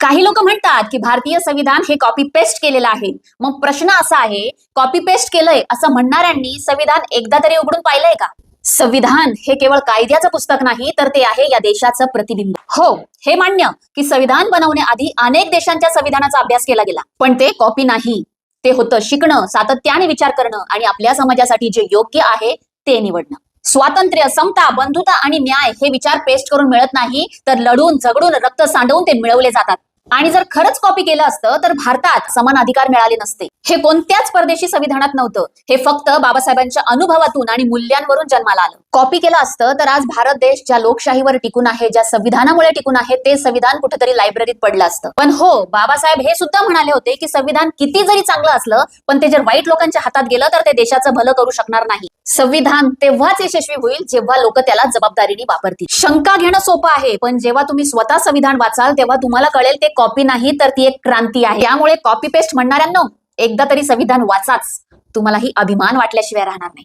काही लोक म्हणतात की भारतीय संविधान हे कॉपी पेस्ट केलेलं आहे. मग प्रश्न असा आहे कॉपी पेस्ट केलंय असं म्हणणाऱ्यांनी संविधान एकदा तरी उघडून पाहिलंय का? संविधान हे केवळ कायद्याचं पुस्तक नाही तर ते आहे या देशाचं प्रतिबिंब. हो हे मान्य की संविधान बनवण्याआधी अनेक देशांच्या संविधानाचा अभ्यास केला गेला. पण ते कॉपी नाही. ते होतं शिकणं सातत्याने विचार करणं आणि आपल्या समाजासाठी जे योग्य आहे ते निवडणं. स्वातंत्र्य समता बंधुता आणि न्याय हे विचार पेस्ट करून मिळत नाही तर लढून झगडून रक्त सांडवून ते मिळवले जातात. आणि जर खरंच कॉपी केलं असतं तर भारतात समान अधिकार मिळाले नसते. हे कोणत्याच परदेशी संविधानात नव्हतं. हे फक्त बाबासाहेबांच्या अनुभवातून आणि मूल्यांवरून जन्माला आलं. कॉपी केलं असतं तर आज भारत देश ज्या लोकशाहीवर टिकून आहे ज्या संविधानामुळे टिकून आहे ते संविधान कुठेतरी लायब्ररीत पडलं असतं. पण हो बाबासाहेब हे सुद्धा म्हणाले होते की संविधान किती जरी चांगलं असलं पण ते जर वाईट लोकांच्या हातात गेलं तर ते देशाचं भलं करू शकणार नाही. संविधान तेव्हाच यशस्वी होईल जेव्हा लोक त्याला जबाबदारीने वापरतील. शंका घेणं सोपं आहे पण जेव्हा तुम्ही स्वतः संविधान वाचाल तेव्हा तुम्हाला कळेल ते कॉपी नाही तर ती एक क्रांती आहे. त्यामुळे कॉपी पेस्ट म्हणणाऱ्यांना एकदा तरी संविधान वाचाच. तुम्हालाही अभिमान वाटल्याशिवाय राहणार नाही.